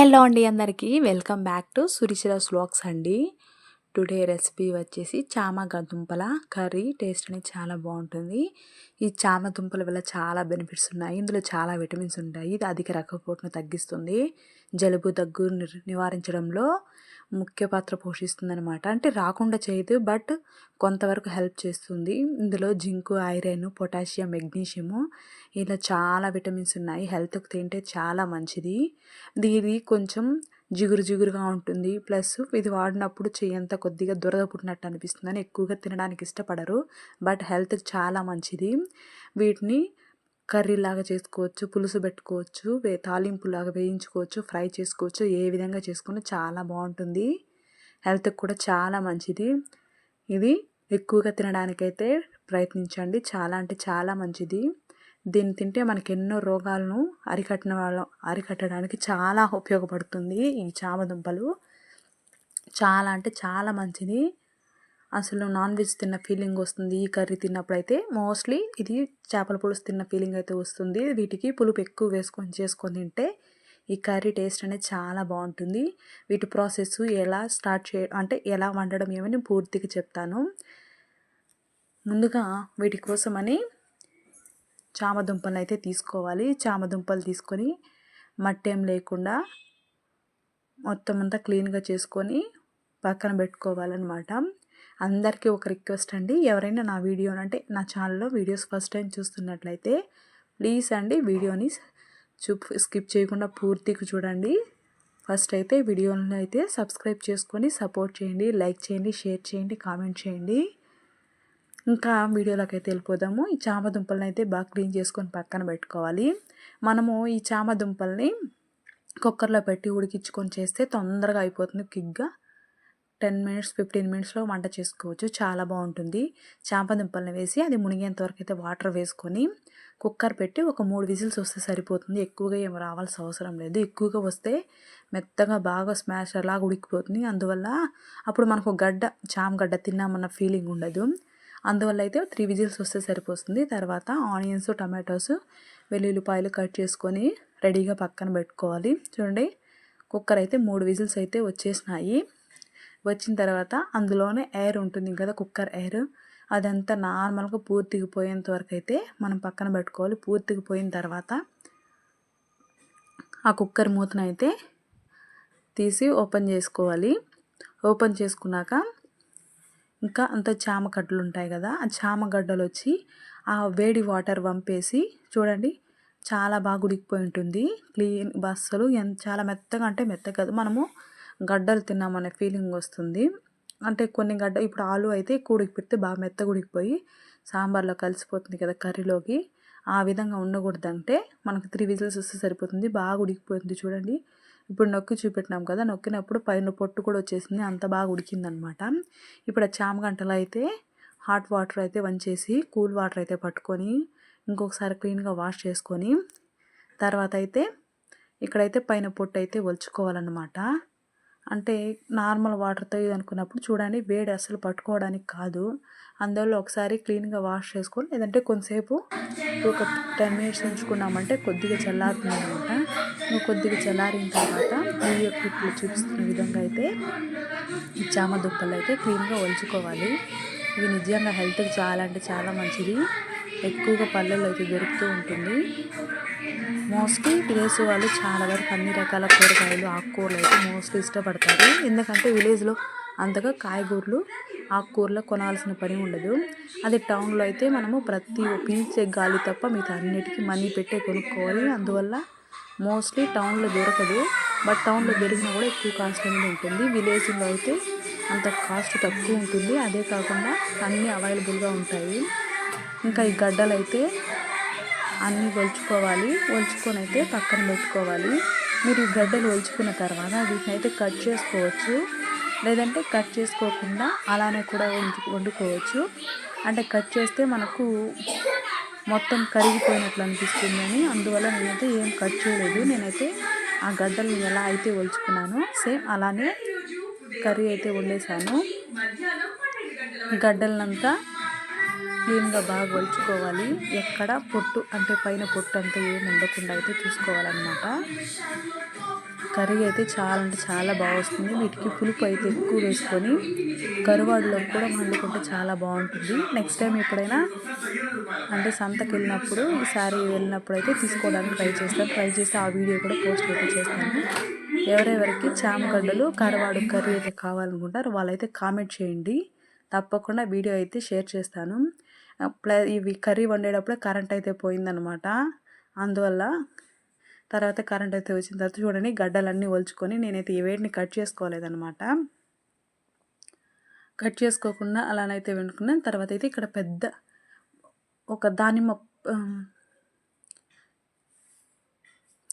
Hello అండి అందరికీ. Welcome back to Suruchira vlogs అండి. టుడే రెసిపీ వచ్చేసి చామ దుంపల కర్రీ. టేస్ట్ అనేది చాలా బాగుంటుంది. ఈ చామ దుంపల వల్ల చాలా బెనిఫిట్స్ ఉన్నాయి. ఇందులో చాలా విటమిన్స్ ఉంటాయి. ఇది అధిక రక్తపోటును తగ్గిస్తుంది. జలుబు దగ్గు నివారించడంలో ముఖ్య పాత్ర పోషిస్తుంది అనమాట అంటే రాకుండా చేయదు బట్ కొంతవరకు హెల్ప్ చేస్తుంది. ఇందులో జింకు ఐరన్ పొటాషియం మెగ్నీషియము ఇలా చాలా విటమిన్స్ ఉన్నాయి. హెల్త్కి తింటే చాలా మంచిది. ఇది కొంచెం జిగురు జిగురుగా ఉంటుంది. ప్లస్ ఇది వాడినప్పుడు చెయ్యంత కొద్దిగా దురద పుట్టినట్టు అనిపిస్తుంది అని ఎక్కువగా తినడానికి ఇష్టపడరు. బట్ హెల్త్కి చాలా మంచిది. వీటిని కర్రీలాగా చేసుకోవచ్చు పులుసు పెట్టుకోవచ్చు వే తాలింపులాగా వేయించుకోవచ్చు ఫ్రై చేసుకోవచ్చు ఏ విధంగా చేసుకున్నా చాలా బాగుంటుంది. హెల్త్కి కూడా చాలా మంచిది. ఇది ఎక్కువగా తినడానికైతే ప్రయత్నించండి. చాలా అంటే చాలా మంచిది. దీన్ని తింటే మనకి ఎన్నో రోగాలను అరికట్టిన వాళ్ళ అరికట్టడానికి చాలా ఉపయోగపడుతుంది ఈ చామదుంపలు. చాలా అంటే చాలా మంచిది. అసలు నాన్ వెజ్ తిన్న ఫీలింగ్ వస్తుంది. ఈ కర్రీ తిన్నప్పుడు అయితే మోస్ట్లీ ఇది చేపల పులుసు తిన్న ఫీలింగ్ అయితే వస్తుంది. వీటికి పులుపు ఎక్కువ వేసుకొని చేసుకొని తింటే ఈ కర్రీ టేస్ట్ అనేది చాలా బాగుంటుంది. వీటి ప్రాసెస్ ఎలా స్టార్ట్ చే అంటే ఎలా వండడం ఏమని పూర్తిగా చెప్తాను. ముందుగా వీటి కోసమని చామదుంపలు అయితే తీసుకోవాలి. చామదుంపలు తీసుకొని మట్టేం లేకుండా మొత్తం అంతా క్లీన్గా చేసుకొని పక్కన పెట్టుకోవాలన్నమాట. అందరికీ ఒక రిక్వెస్ట్ అండి. ఎవరైనా నా వీడియో అంటే నా ఛానల్లో వీడియోస్ ఫస్ట్ టైం చూస్తున్నట్లయితే ప్లీజ్ అండి వీడియోని చూ స్కిప్ చేయకుండా పూర్తిగా చూడండి. ఫస్ట్ అయితే వీడియోని అయితే సబ్స్క్రైబ్ చేసుకొని సపోర్ట్ చేయండి లైక్ చేయండి షేర్ చేయండి కామెంట్ చేయండి. ఇంకా వీడియోలోకి అయితే వెళ్ళిపోదాము. ఈ చామ దుంపలను అయితే బాగా క్లీన్ చేసుకొని పక్కన పెట్టుకోవాలి. మనము ఈ చామ దుంపల్ని కుక్కర్లో పెట్టి ఉడికించుకొని చేస్తే తొందరగా అయిపోతుంది కిగ్గా టెన్ మినిట్స్ ఫిఫ్టీన్ మినిట్స్లో వంట చేసుకోవచ్చు. చాలా బాగుంటుంది. చాంప దుంపల్ని వేసి అది మునిగేంత వరకు అయితే వాటర్ వేసుకొని కుక్కర్ పెట్టి ఒక మూడు విజిల్స్ వస్తే సరిపోతుంది. ఎక్కువగా ఏం రావాల్సిన అవసరం లేదు. ఎక్కువగా వస్తే మెత్తగా బాగా స్మాష్ అలాగా ఉడికిపోతుంది. అందువల్ల అప్పుడు మనకు గడ్డ చామగడ్డ తిన్నామన్న ఫీలింగ్ ఉండదు. అందువల్ల అయితే త్రీ విజిల్స్ వస్తే సరిపోతుంది. తర్వాత ఆనియన్స్ టమాటోస్ వెల్లుల్లిపాయలు కట్ చేసుకొని రెడీగా పక్కన పెట్టుకోవాలి. చూడండి కుక్కర్ అయితే మూడు విజిల్స్ అయితే వచ్చేసినాయి. వచ్చిన తర్వాత అందులోనే ఎయిర్ ఉంటుంది కదా కుక్కర్ ఎయిర్ అదంతా నార్మల్గా పూర్తిగా పోయేంత వరకు అయితే మనం పక్కన పెట్టుకోవాలి. పూర్తిగా పోయిన తర్వాత ఆ కుక్కర్ మూతనైతే తీసి ఓపెన్ చేసుకోవాలి. ఓపెన్ చేసుకున్నాక ఇంకా అంత చామగడ్డలు ఉంటాయి కదా ఆ చామగడ్డలు వచ్చి ఆ వేడి వాటర్ వంపేసి చూడండి చాలా బాగా ఉడికిపోయి ఉంటుంది. క్లీన్ బస్సులు ఎంత చాలా మెత్తగా అంటే మెత్తగా కాదు. మనము గడ్డలు తిన్నామనే ఫీలింగ్ వస్తుంది. అంటే కొన్ని గడ్డ ఇప్పుడు ఆలు అయితే కూడికి పెడితే బాగా మెత్తగా ఉడికిపోయి సాంబార్లో కలిసిపోతుంది కదా కర్రీలోకి. ఆ విధంగా ఉండకూడదంటే మనకు త్రీ విజిల్స్ వస్తే సరిపోతుంది. బాగా ఉడికిపోతుంది చూడండి. ఇప్పుడు నొక్కి చూపెట్టినాం కదా నొక్కినప్పుడు పైన పొట్టు కూడా వచ్చేసింది. అంత బాగా ఉడికిందనమాట. ఇప్పుడు ఆ చామగంటలో అయితే హాట్ వాటర్ అయితే వంచేసి కూల్ వాటర్ అయితే పట్టుకొని ఇంకొకసారి క్లీన్గా వాష్ చేసుకొని తర్వాత అయితే ఇక్కడైతే పైన పొట్టు అయితే ఒలుచుకోవాలన్నమాట. అంటే నార్మల్ వాటర్తో ఇది అనుకున్నప్పుడు చూడండి వేడి అసలు పట్టుకోవడానికి కాదు. అందువల్ల ఒకసారి క్లీన్గా వాష్ చేసుకొని లేదంటే కొంతసేపు ఒక టెన్ మినిట్స్ ఉంచుకున్నామంటే కొద్దిగా చల్లారుతుంది అనమాట నువ్వు కొద్దిగా చల్లారిన తర్వాత వీడియో క్లిప్లో చూపిస్తున్న విధంగా అయితే ఈ చామ దుప్పలు అయితే క్లీన్గా ఒలుచుకోవాలి. ఇవి నిజంగా హెల్త్కి చాలా అంటే చాలా మంచిది. ఎక్కువగా పల్లెల్లో అయితే దొరుకుతూ ఉంటుంది. మోస్ట్లీ విలేజ్ వాళ్ళు చాలా వరకు అన్ని రకాల కూరగాయలు ఆకుకూరలు అయితే మోస్ట్లీ ఇష్టపడతారు. ఎందుకంటే విలేజ్లో అంతగా కాయగూరలు ఆకుకూరలు కొనాల్సిన పని ఉండదు. అదే టౌన్లో అయితే మనము ప్రతి పీల్చే గాలి తప్ప మిగతా అన్నిటికీ మనీ పెట్టే కొనుక్కోవాలి. అందువల్ల మోస్ట్లీ టౌన్లో దొరకదు. బట్ టౌన్లో దొరికినా కూడా ఎక్కువ కాస్ట్ అనేది ఉంటుంది. విలేజ్లో అయితే అంత కాస్ట్ తక్కువ ఉంటుంది. అదే కాకుండా అన్నీ అవైలబుల్గా ఉంటాయి. ఇంకా ఈ గడ్డలు అయితే అన్నీ ఒలుచుకోవాలి. ఒలుచుకొని అయితే పక్కన పెట్టుకోవాలి. మీరు ఈ గడ్డలు ఒలుచుకున్న తర్వాత వీటిని అయితే కట్ చేసుకోవచ్చు. లేదంటే కట్ చేసుకోకుండా అలానే కూడా వండుకోవచ్చు. అంటే కట్ చేస్తే మనకు మొత్తం కరిగిపోయినట్లు అనిపిస్తుందని అందువల్ల నేనైతే ఏం కట్ చేయలేదు. నేనైతే ఆ గడ్డల్ని ఎలా అయితే ఒలుచుకున్నానో సేమ్ అలానే కర్రీ అయితే వండేసాను గడ్డలనంతా క్లీన్గా బాగా ఒలుచుకోవాలి. ఎక్కడ పొట్టు అంటే పైన పొట్టు అంతా ఏమి ఉండకుండా అయితే చూసుకోవాలన్నమాట. కర్రీ అయితే చాలా అంటే చాలా బాగా వస్తుంది. వీటికి పులుపు అయితే ఎక్కువ వేసుకొని కరువాడులో కూడా వండుకుంటే చాలా బాగుంటుంది. నెక్స్ట్ టైం ఎప్పుడైనా అంటే సంతకి వెళ్ళినప్పుడు ఈసారి వెళ్ళినప్పుడు అయితే తీసుకోవడానికి ట్రై చేస్తాను. ట్రై చేస్తే ఆ వీడియో కూడా పోస్ట్ అయితే చేస్తాను. ఎవరెవరికి చామగడ్డలు కరవాడు కర్రీ అయితే కావాలనుకుంటారు వాళ్ళైతే కామెంట్ చేయండి. తప్పకుండా వీడియో అయితే షేర్ చేస్తాను. ప్లస్ ఇవి కర్రీ వండేటప్పుడే కరెంట్ అయితే పోయిందనమాట. అందువల్ల తర్వాత కరెంట్ అయితే వచ్చిన తర్వాత చూడండి గడ్డలన్నీ ఒలుచుకొని నేనైతే ఈ వేడిని కట్ చేసుకోలేదనమాట. కట్ చేసుకోకుండా అలానైతే వండుకున్నాను తర్వాత అయితే ఇక్కడ పెద్ద ఒక దానిమ్మ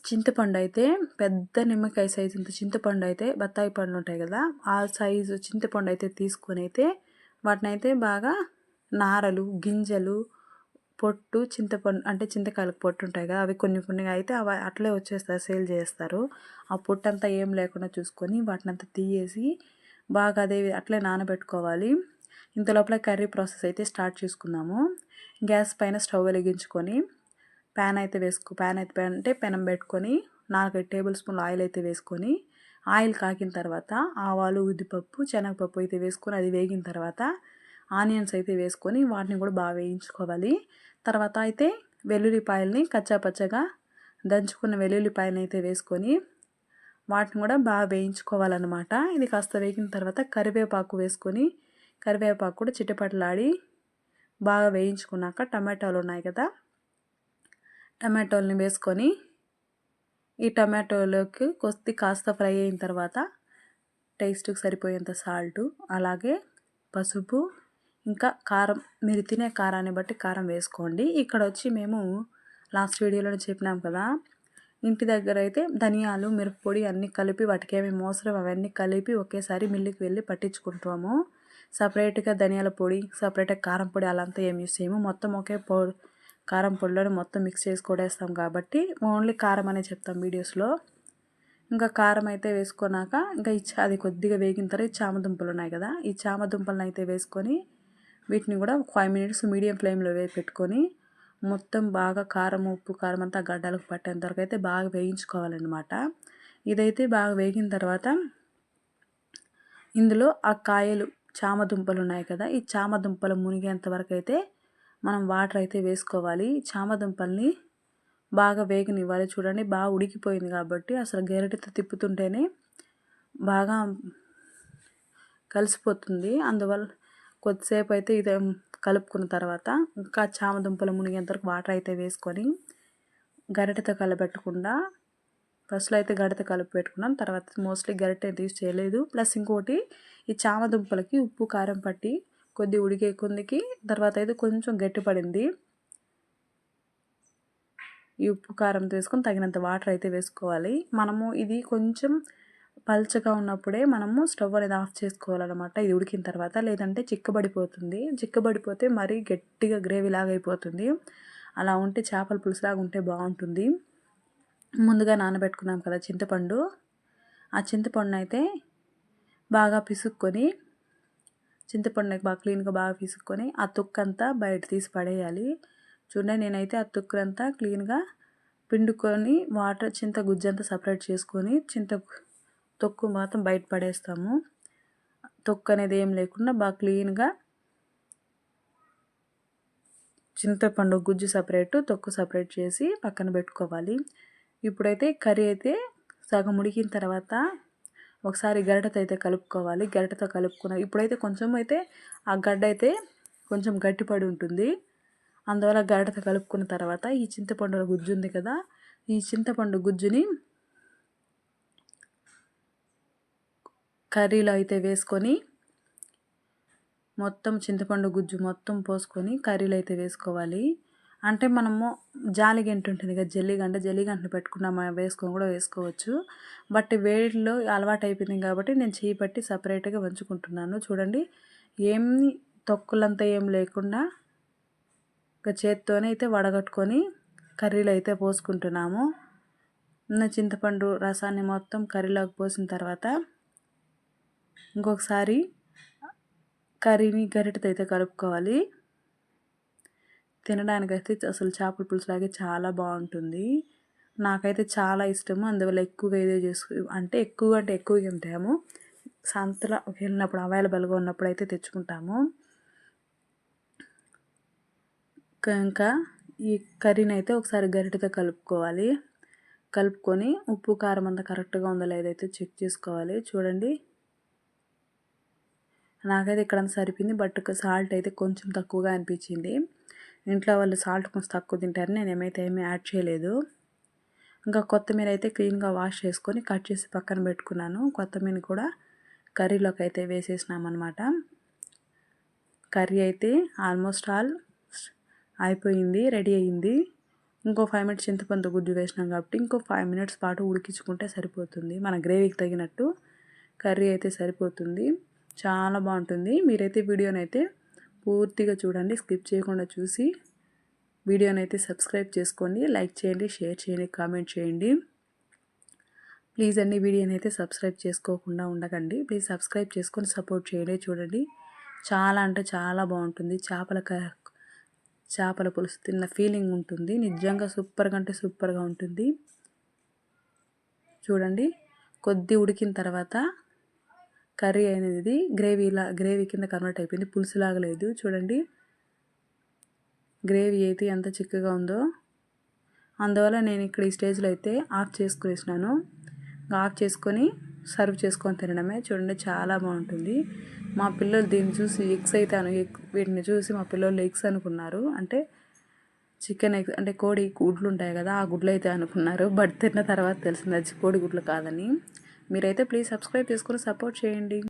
చింతపండు అయితే పెద్ద నిమ్మకాయ సైజు ఇంత చింతపండు అయితే బత్తాయి పండ్లు ఉంటాయి కదా ఆ సైజు చింతపండు అయితే తీసుకొని అయితే వాటిని అయితే బాగా నారలు గింజలు పొట్టు చింతపండు అంటే చింతకాయలకు పొట్టు ఉంటాయి కదా అవి కొన్ని కొన్ని అయితే అవి అట్లే వచ్చేస్తారు సేల్ చేస్తారు. ఆ పొట్టు అంతా ఏం లేకుండా చూసుకొని వాటిని అంతా తీయేసి బాగా అదే అట్లే నానబెట్టుకోవాలి. ఇంత లోపల కర్రీ ప్రాసెస్ అయితే స్టార్ట్ చేసుకున్నాము గ్యాస్ పైన స్టవ్ వెలిగించుకొని ప్యాన్ అయితే వేసుకో ప్యాన్ అయితే అంటే పెనం పెట్టుకొని నాలుగైదు టేబుల్ స్పూన్లు ఆయిల్ అయితే వేసుకొని ఆయిల్ కాకిన తర్వాత ఆవాలు ఉద్దిపప్పు శనగపప్పు అయితే వేసుకొని అది వేగిన తర్వాత ఆనియన్స్ అయితే వేసుకొని వాటిని కూడా బాగా వేయించుకోవాలి. తర్వాత అయితే వెల్లుల్లిపాయల్ని కచ్చాపచ్చగా దంచుకున్న వెల్లుల్లిపాయలని అయితే వేసుకొని వాటిని కూడా బాగా వేయించుకోవాలన్నమాట. ఇది కాస్త వేగిన తర్వాత కరివేపాకు వేసుకొని కరివేపాకు కూడా చిట్టపట్లాడి బాగా వేయించుకున్నాక టమాటాలు ఉన్నాయి కదా టమాటోల్ని వేసుకొని ఈ టమాటోలోకి కొద్ది కాస్త ఫ్రై అయిన తర్వాత టేస్ట్కి సరిపోయేంత సాల్టు అలాగే పసుపు ఇంకా కారం మీరు తినే కారాన్ని బట్టి కారం వేసుకోండి. ఇక్కడ వచ్చి మేము లాస్ట్ వీడియోలో చెప్పినాం కదా ఇంటి దగ్గర అయితే ధనియాలు మిరప్పొడి అన్నీ కలిపి వాటికి ఏమేమి అవసరం అవన్నీ కలిపి ఒకేసారి మిల్లుకి వెళ్ళి పట్టించుకుంటాము. సపరేట్గా ధనియాల పొడి సపరేట్గా కారం పొడి అలాంతా ఏం యూస్ చేయము. మొత్తం ఒకే పొ కారం పొడిలోనే మొత్తం మిక్స్ చేసి కొడేస్తాం కాబట్టి ఓన్లీ కారం అనే చెప్తాం వీడియోస్లో. ఇంకా కారం అయితే వేసుకున్నాక ఇంకా అది కొద్దిగా వేగిన తర్వాత చామదుంపలు ఉన్నాయి కదా ఈ చామదుంపలను అయితే వేసుకొని వీటిని కూడా ఫైవ్ మినిట్స్ మీడియం ఫ్లేమ్లో పెట్టుకొని మొత్తం బాగా కారం ఉప్పు కారం అంతా గడ్డలకు పట్టేంత వరకు అయితే బాగా వేయించుకోవాలన్నమాట. ఇదైతే బాగా వేగిన తర్వాత ఇందులో ఆ కాయలు చామదుంపలు ఉన్నాయి కదా ఈ చామదుంపలు మునిగేంత వరకు అయితే మనం వాటర్ అయితే వేసుకోవాలి. చామదుంపల్ని బాగా వేగనివ్వాలి. చూడండి బాగా ఉడికిపోయింది కాబట్టి అసలు గెరటితో తిప్పుతుంటేనే బాగా కలిసిపోతుంది. అందువల్ల కొద్దిసేపు అయితే ఇది కలుపుకున్న తర్వాత ఇంకా చామదుంపలు మునిగేంతవరకు వాటర్ అయితే వేసుకొని గరిటెతో కలపెట్టకుండా ఫస్ట్లో అయితే గరిటె కలిపి పెట్టుకున్నాం. తర్వాత మోస్ట్లీ గరిటె తీసి చేయలేదు. ప్లస్ ఇంకోటి ఈ చామదుంపలకి ఉప్పు కారం పట్టి కొద్ది ఉడికే కొందికి తర్వాత అయితే కొంచెం గట్టిపడింది ఈ ఉప్పు కారం తీసుకొని తగినంత వాటర్ అయితే వేసుకోవాలి. మనము ఇది కొంచెం పల్చగా ఉన్నప్పుడే మనము స్టవ్ అనేది ఆఫ్ చేసుకోవాలన్నమాట. ఇది ఉడికిన తర్వాత లేదంటే చిక్కబడిపోతుంది. చిక్కబడిపోతే మరీ గట్టిగా గ్రేవీ లాగా అయిపోతుంది. అలా ఉంటే చేపల పులుసులాగా ఉంటే బాగుంటుంది. ముందుగా నానబెట్టుకున్నాం కదా చింతపండు. ఆ చింతపండు అయితే బాగా పిసుక్కొని చింతపండు బాగా క్లీన్గా బాగా పిసుక్కొని ఆ తుక్కంతా బయట తీసి పడేయాలి. చూడండి నేనైతే ఆ తొక్కునంతా క్లీన్గా పిండుకొని వాటర్ చింత గుజ్జంతా సపరేట్ చేసుకొని చింత తొక్కు మాత్రం బయట పడేస్తాము. తొక్కు అనేది ఏం లేకుండా బాగా క్లీన్గా చింతపండు గుజ్జు సపరేట్ తొక్కు సపరేట్ చేసి పక్కన పెట్టుకోవాలి. ఇప్పుడైతే కర్రీ అయితే సగం ఉడికిన తర్వాత ఒకసారి గరిటతో అయితే కలుపుకోవాలి. గరిటతో కలుపుకున్న ఇప్పుడైతే కొంచెం అయితే ఆ గడ్డ అయితే కొంచెం గట్టిపడి ఉంటుంది. అందువల్ల గరిటతో కలుపుకున్న తర్వాత ఈ చింతపండు గుజ్జు ఉంది కదా ఈ చింతపండు గుజ్జుని కర్రీలో అయితే వేసుకొని మొత్తం చింతపండు గుజ్జు మొత్తం పోసుకొని కర్రీలో అయితే వేసుకోవాలి. అంటే మనము జాలిగంట ఉంటుంది కదా జల్లిగంట జల్లిగంటను మనం వేసుకొని కూడా వేసుకోవచ్చు. బట్ వేడిలో అలవాటు అయిపోయింది కాబట్టి నేను చేయి పట్టి సపరేట్గా వంచుకుంటున్నాను. చూడండి ఏమి తొక్కులంతా ఏం లేకుండా ఒక చేత్తోనే అయితే వడగట్టుకొని కర్రీలో అయితే పోసుకుంటున్నాము. చింతపండు రసాన్ని మొత్తం కర్రీలోకి పోసిన తర్వాత ఇంకొకసారి కర్రీని గరిటతో అయితే కలుపుకోవాలి. తినడానికైతే అసలు చేపల పులుసు లాగే చాలా బాగుంటుంది. నాకైతే చాలా ఇష్టము. అందువల్ల ఎక్కువగా ఇదే చేసుకు అంటే ఎక్కువ అంటే ఎక్కువ తింటాము. సంతలో వెళ్ళినప్పుడు అవైలబుల్గా ఉన్నప్పుడు అయితే తెచ్చుకుంటాము ఇంకా ఈ కర్రీని అయితే ఒకసారి గరిటతో కలుపుకోవాలి. కలుపుకొని ఉప్పు కారం అంతా కరెక్ట్గా ఉందో లేదైతే చెక్ చేసుకోవాలి. చూడండి. నాకైతే ఇక్కడ సరిపోయింది బట్ సాల్ట్ అయితే కొంచెం తక్కువగా అనిపించింది. ఇంట్లో వాళ్ళు సాల్ట్ కొంచెం తక్కువ తింటారు నేను ఏమైతే ఏమీ యాడ్ చేయలేదు. ఇంకా కొత్తిమీర అయితే క్లీన్గా వాష్ చేసుకొని కట్ చేసి పక్కన పెట్టుకున్నాను. కొత్తిమీర కూడా కర్రీలోకి అయితే వేసేసినామన్నమాట. కర్రీ అయితే ఆల్మోస్ట్ ఆల్ అయిపోయింది రెడీ అయింది. ఇంకో ఫైవ్ మినిట్స్ చింతపండు గుజ్జు వేసినాం కాబట్టి ఇంకో ఫైవ్ మినిట్స్ పాటు ఉడికించుకుంటే సరిపోతుంది. మన గ్రేవీకి తగినట్టు కర్రీ అయితే సరిపోతుంది. చాలా బాగుంటుంది. మీరైతే వీడియోని అయితే పూర్తిగా చూడండి స్కిప్ చేయకుండా చూసి వీడియోని అయితే సబ్స్క్రైబ్ చేసుకోండి లైక్ చేయండి షేర్ చేయండి కామెంట్ చేయండి. ప్లీజ్ అన్ని వీడియోని అయితే సబ్స్క్రైబ్ చేసుకోకుండా ఉండకండి. ప్లీజ్ సబ్స్క్రైబ్ చేసుకొని సపోర్ట్ చేయండి చూడండి. చాలా అంటే చాలా బాగుంటుంది. చేపల చేపల పులుసు తిన్న ఫీలింగ్ ఉంటుంది. నిజంగా సూపర్గా అంటే సూపర్గా ఉంటుంది. చూడండి. కొద్ది ఉడికిన తర్వాత కర్రీ అనేది గ్రేవీలా గ్రేవీ కింద కన్వర్ట్ అయిపోయింది. పులుసు లేదు. చూడండి. గ్రేవీ అయితే ఎంత చిక్కగా ఉందో. అందువల్ల నేను ఇక్కడ ఈ స్టేజ్లో అయితే ఆఫ్ చేసుకునేసినాను. ఆఫ్ చేసుకొని సర్వ్ చేసుకొని తినడమే. చూడండి చాలా బాగుంటుంది. మా పిల్లలు దీన్ని చూసి ఎగ్స్ అయితే వీటిని చూసి మా పిల్లలు ఎగ్స్ అనుకున్నారు. అంటే చికెన్ ఎగ్స్ అంటే కోడి గుడ్లు ఉంటాయి కదా ఆ గుడ్లు అయితే అనుకున్నారు. బట్ తిన్న తర్వాత తెలిసింది అది కోడి గుడ్లు కాదని. మీరైతే ప్లీజ్ సబ్స్క్రైబ్ చేసుకొని సపోర్ట్ చేయండి.